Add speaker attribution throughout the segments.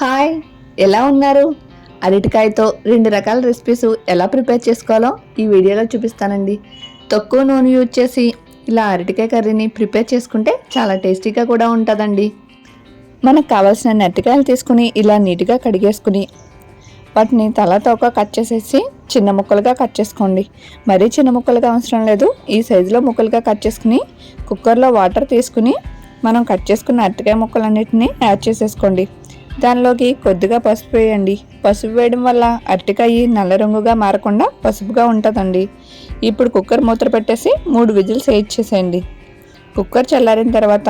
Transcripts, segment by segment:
Speaker 1: hi ఎలా ఉన్నారు అరటికాయతో రెండు రకాల రెసిపీస్ ఎలా ప్రిపేర్ చేసుకోవాలో ఈ వీడియోలో చూపిస్తానండి తక్కువ నూనె యూజ్ చేసి ఇలా అరటికాయ కర్రీని ప్రిపేర్ చేసుకుంటే చాలా టేస్టీగా కూడా ఉంటుందండి మనకు కావాల్సిన అరటికాయలు తీసుకుని ఇలా నీట్గా కడిగేసుకుని వాటిని తల తోక కట్ చేసేసి చిన్న ముక్కలుగా కట్ చేసుకోండి మరీ చిన్న ముక్కలుగా అవసరం లేదు ఈ సైజులో ముక్కలుగా కట్ చేసుకుని కుక్కర్లో వాటర్ తీసుకుని మనం కట్ చేసుకున్న అరటికాయ ముక్కలన్నిటిని యాడ్ చేసేసుకోండి దానిలోకి కొద్దిగా పసుపు వేయండి పసుపు వేయడం వల్ల అరటికాయ నల్ల రంగుగా మారకుండా పసుపుగా ఉంటుందండి ఇప్పుడు కుక్కర్ మూత పెట్టేసి మూడు విజిల్స్ వేయించేసేయండి కుక్కర్ చల్లారిన తర్వాత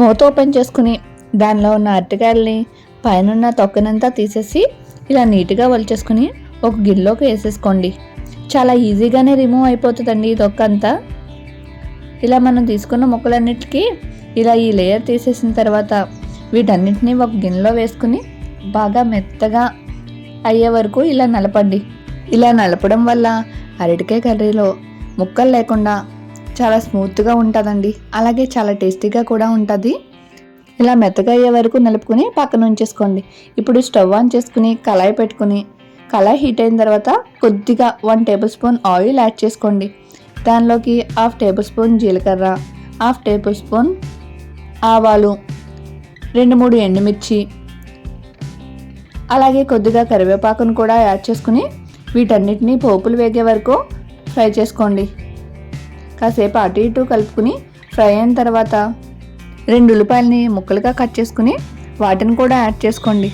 Speaker 1: మూత ఓపెన్ చేసుకుని దానిలో ఉన్న అరటికాయల్ని పైనున్న తొక్కనంతా తీసేసి ఇలా నీట్గా వలిచేసుకుని ఒక గిల్లోకి వేసేసుకోండి చాలా ఈజీగానే రిమూవ్ అయిపోతుందండి ఈ తొక్క అంతా ఇలా మనం తీసుకున్న మొక్కలన్నిటికీ ఇలా ఈ లేయర్ తీసేసిన తర్వాత వీటన్నిటినీ ఒక గిన్నెలో వేసుకుని బాగా మెత్తగా అయ్యే వరకు ఇలా నలపండి ఇలా నలపడం వల్ల అరటికాయ కర్రీలో ముక్కలు లేకుండా చాలా స్మూత్గా ఉంటుందండి అలాగే చాలా టేస్టీగా కూడా ఉంటుంది ఇలా మెత్తగా అయ్యే వరకు నలుపుకొని పక్కన ఉంచేసుకోండి ఇప్పుడు స్టవ్ ఆన్ చేసుకుని కళాయి పెట్టుకుని కళాయి హీట్ అయిన తర్వాత కొద్దిగా one tablespoon oil add చేసుకోండి దానిలోకి హాఫ్ టేబుల్ స్పూన్ జీలకర్ర హాఫ్ టేబుల్ స్పూన్ ఆవాలు రెండు మూడు ఎండుమిర్చి అలాగే కొద్దిగా కరివేపాకును కూడా యాడ్ చేసుకుని వీటన్నిటినీ పోపులు వేగే వరకు ఫ్రై చేసుకోండి కాసేపు అటు ఇటు కలుపుకుని ఫ్రై అయిన తర్వాత రెండు ఉల్లిపాయలని ముక్కలుగా కట్ చేసుకుని వాటిని కూడా యాడ్ చేసుకోండి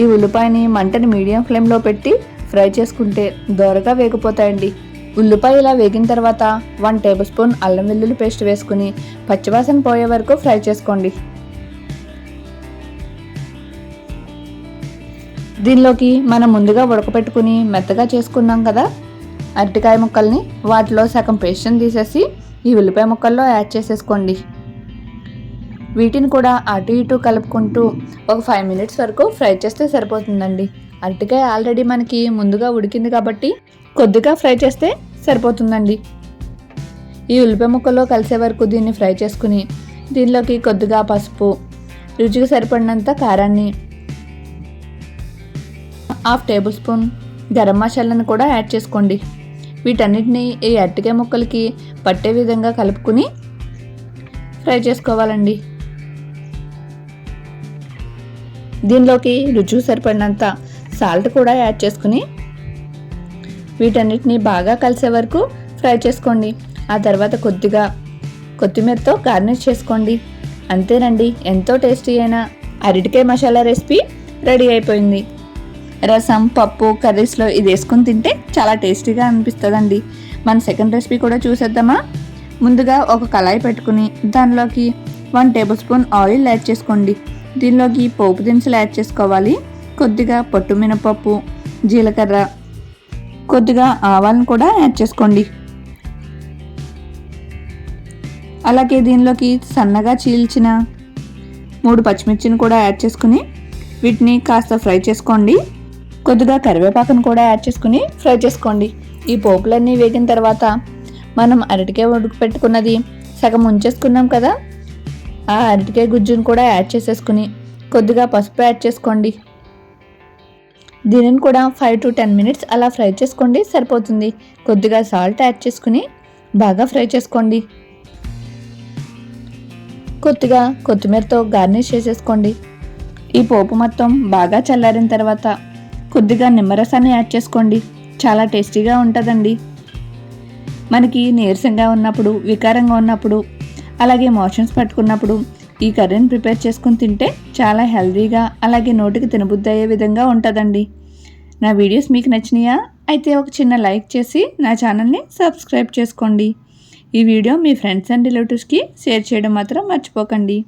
Speaker 1: ఈ ఉల్లిపాయని మంటని మీడియం ఫ్లేమ్లో పెట్టి ఫ్రై చేసుకుంటే దోరగా వేగిపోతాయండి ఉల్లిపాయ ఇలా వేగిన తర్వాత వన్ టేబుల్ స్పూన్ అల్లం వెల్లుల్లి పేస్ట్ వేసుకుని పచ్చివాసన పోయే వరకు ఫ్రై చేసుకోండి దీనిలోకి మనం ముందుగా ఉడకపెట్టుకుని మెత్తగా చేసుకున్నాం కదా అరటికాయ ముక్కల్ని వాటిలో సగం పేస్ట్ని తీసేసి ఈ ఉల్లిపాయ ముక్కల్లో యాడ్ చేసేసుకోండి వీటిని కూడా అటు ఇటు కలుపుకుంటూ ఒక ఫైవ్ మినిట్స్ వరకు ఫ్రై చేస్తే సరిపోతుందండి అరటికాయ ఆల్రెడీ మనకి ముందుగా ఉడికింది కాబట్టి కొద్దిగా ఫ్రై చేస్తే సరిపోతుందండి ఈ ఉల్లిపాయ ముక్కల్లో కలిసే వరకు దీన్ని ఫ్రై చేసుకుని దీనిలోకి కొద్దిగా పసుపు రుచికి సరిపడినంత కారాన్ని హాఫ్ టేబుల్ స్పూన్ గరం మసాలాను కూడా యాడ్ చేసుకోండి వీటన్నిటిని ఈ అరటికాయ ముక్కలకి పట్టే విధంగా కలుపుకుని ఫ్రై చేసుకోవాలండి దీనిలోకి రుచి సరిపడినంత సాల్ట్ కూడా యాడ్ చేసుకుని వీటన్నిటిని బాగా కలిసే వరకు ఫ్రై చేసుకోండి ఆ తర్వాత కొద్దిగా కొత్తిమీరతో గార్నిష్ చేసుకోండి అంతేనండి ఎంతో టేస్టీ అయిన అరటికాయ మసాలా రెసిపీ రెడీ అయిపోయింది రసం పప్పు కర్రీస్లో ఇది వేసుకొని తింటే చాలా టేస్టీగా అనిపిస్తుందండి మన సెకండ్ రెసిపీ కూడా చూసేద్దామా ముందుగా ఒక కళాయి పెట్టుకుని దానిలోకి one tablespoon oil add చేసుకోండి దీనిలోకి పోపు దినుసులు యాడ్ చేసుకోవాలి కొద్దిగా పొట్టు మినపప్పు జీలకర్ర కొద్దిగా ఆవాలను కూడా యాడ్ చేసుకోండి అలాగే దీనిలోకి సన్నగా చీల్చిన మూడు పచ్చిమిర్చిని కూడా యాడ్ చేసుకుని వీటిని కాస్త ఫ్రై చేసుకోండి కొద్దిగా కరివేపాకును కూడా యాడ్ చేసుకుని ఫ్రై చేసుకోండి ఈ పోపులన్నీ వేగిన తర్వాత మనం అరటికాయ ఉడుకు పెట్టుకున్నది సగం ఉంచేసుకున్నాం కదా ఆ అరటికాయ గుజ్జును కూడా యాడ్ చేసేసుకుని కొద్దిగా పసుపు యాడ్ చేసుకోండి దీనిని కూడా ఫైవ్ టు టెన్ మినిట్స్ అలా ఫ్రై చేసుకోండి సరిపోతుంది కొద్దిగా సాల్ట్ యాడ్ చేసుకుని బాగా ఫ్రై చేసుకోండి కొద్దిగా కొత్తిమీరతో గార్నిష్ చేసేసుకోండి ఈ పోపు మొత్తం బాగా చల్లారిన తర్వాత కొద్దిగా నిమ్మరసాన్ని యాడ్ చేసుకోండి చాలా టేస్టీగా ఉంటుందండి మనకి నీరసంగా ఉన్నప్పుడు వికారంగా ఉన్నప్పుడు అలాగే మోషన్స్ పట్టుకున్నప్పుడు ఈ కర్రీని ప్రిపేర్ చేసుకుని తింటే చాలా హెల్దీగా అలాగే నోటికి తినబుద్ధి అయ్యే విధంగా ఉంటుందండి నా వీడియోస్ మీకు నచ్చినాయా అయితే ఒక చిన్న లైక్ చేసి నా ఛానల్ని సబ్స్క్రైబ్ చేసుకోండి ఈ వీడియో మీ ఫ్రెండ్స్ అండ్ రిలేటివ్స్కి షేర్ చేయడం మాత్రం మర్చిపోకండి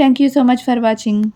Speaker 1: thank you so much for watching